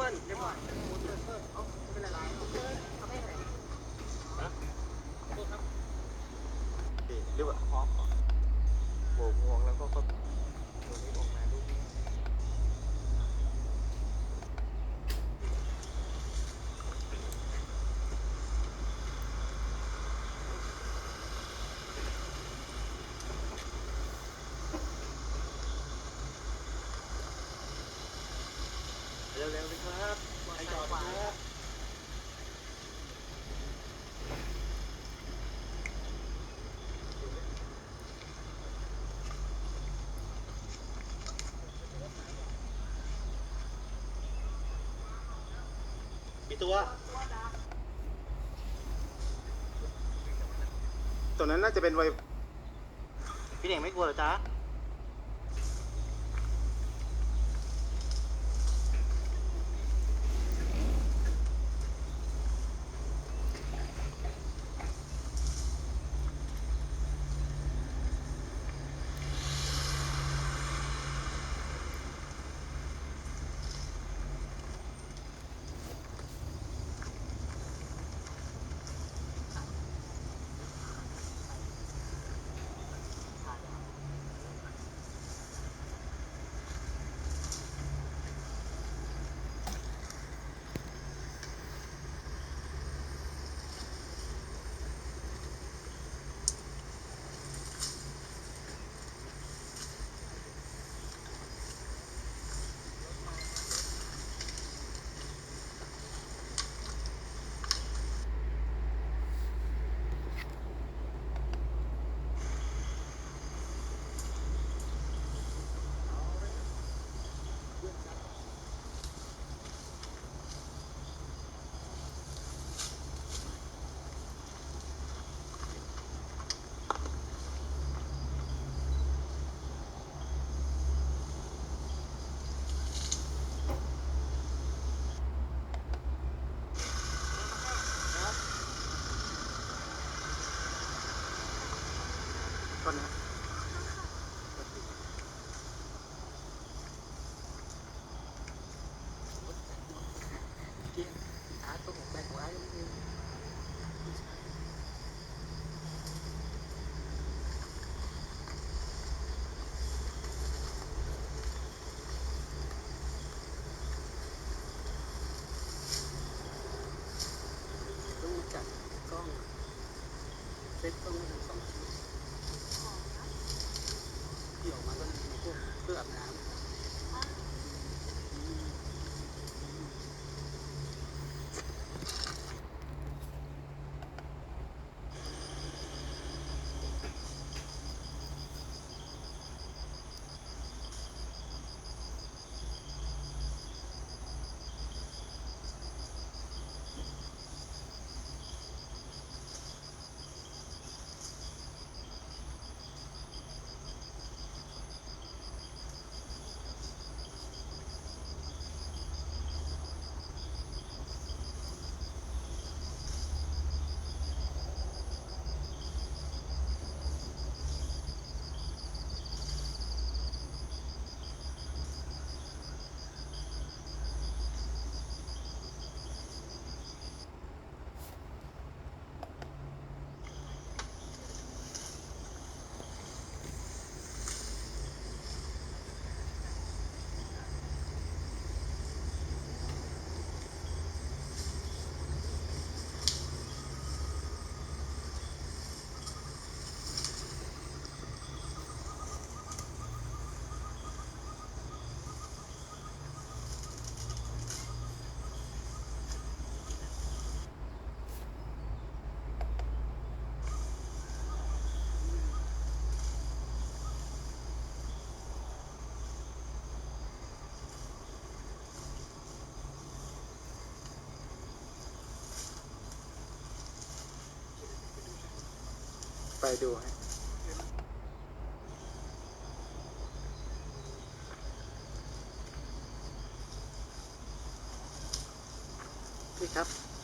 ปิ้ลเรียบร้อยหมุนเปิ้ลเปิ้ลเอาไม่เป็นไรเอาไปเอาไปไหนเรียกว่าฮอกโบกงวงแล้วก็ก็ตัวนี้ออกมาลูกนี้ เร็วๆเลย ครับใครจอดครับกี่ตัว ตัวนั้นน่าจะเป็นไวพี่เน่งไม่กลัวเหรอจ๊ะ ต้นนะหา ไปดูให้พี่ครับ